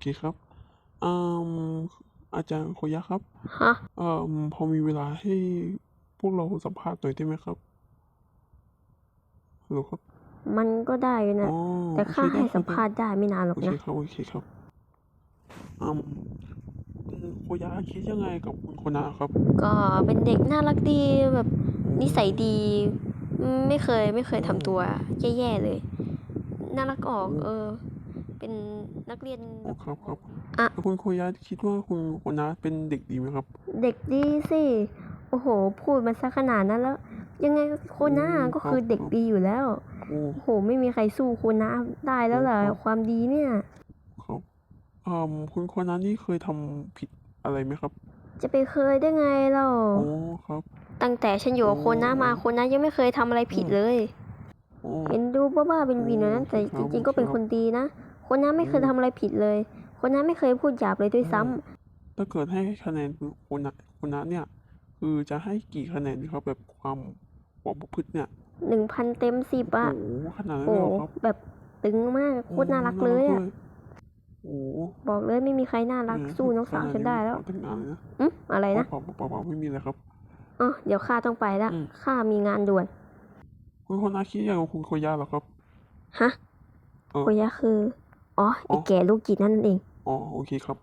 เคครับอืมอาจารย์โคยะครับฮะเอ่อพอมีเวลาให้พวกเราสัมภาษณ์หน่อยได้ไหมครับฮัลโหลครับมันก็ได้อยู่นะ อ๋อแต่โอเคข้าได้ให้ครัสับมภาษณ์ได้ไม่นานหรอกโอเคนะ ครับโอเคครับอืมคุณโคยะคิดยังไงกับคุณโคนะครับ ก็เป็นเด็กน่ารักดีแบบนิสัยดีอืมไม่เคยไม่เคยทำตัวแย่ๆเลย น่ารักออก เออ เป็นนักเรียนอ๋อครับครับอะแล้วคุณโคยะคิดว่าคุณโคนะเป็นเด็กดีไหมครับ เด็กดีสิโอ้โห พูดมาซะขนาดนั้นแล้ว ยังไงโคน่าอืมก็คือครับเด็กดีอยู่แล้วโอ้โอ้โห ไม่มีใครสู้โคน่าได้แล้วล่ะครับความดีเนี่ยครับอืมคุณโคนะนี่เคยทำผิดอะไรไหมครับ จะไปเคยได้ไงเราโอ้ครับ ตั้งแต่ฉันอยู่กับโคน่ามาโคน่ายังไม่เคยทำอะไรผิดเลยโอ้เห็นดูบ้าๆเป็นวินๆนั้นแต่คจรับริงๆก็เป็นครับคนดีนะ คนนั้นไม่เคยอืมทำอะไรผิดเลย คนนั้นไม่เคยพูดหยาบเลยด้วยซ้ำอืมถ้าเกิดให้คะแนนคุณนะคุณนะเนี่ย คือจะให้กี่คะแนนดีครับแบบความความประพฤติเนี่ยหนึ่งพันเต็มสิบโอ้อะโหขนาดนั้นโอ้เลยเหรอครับแบบตึงมากโคตรน่ารักเลยอะด้วยโอ้โหบอกเลยไม่มีใครน่ารักเออสู้น้องสาวฉันได้แล้วขอตั้งนานเลยนะอืมอะไรนะเปล่าเปล่าเปล่าไม่มีเลยครับ อ๋อเดี๋ยวข้าต้องไปละอืม ข้ามีงานด่วน คุณคนนาคิดอย่างกับคุณโคย่าเหรอครับ ฮะเออ โคยะคือ อ๋อไออ๋อแก่ลูกจิตนั่นเอง อ๋อ โอเคครับ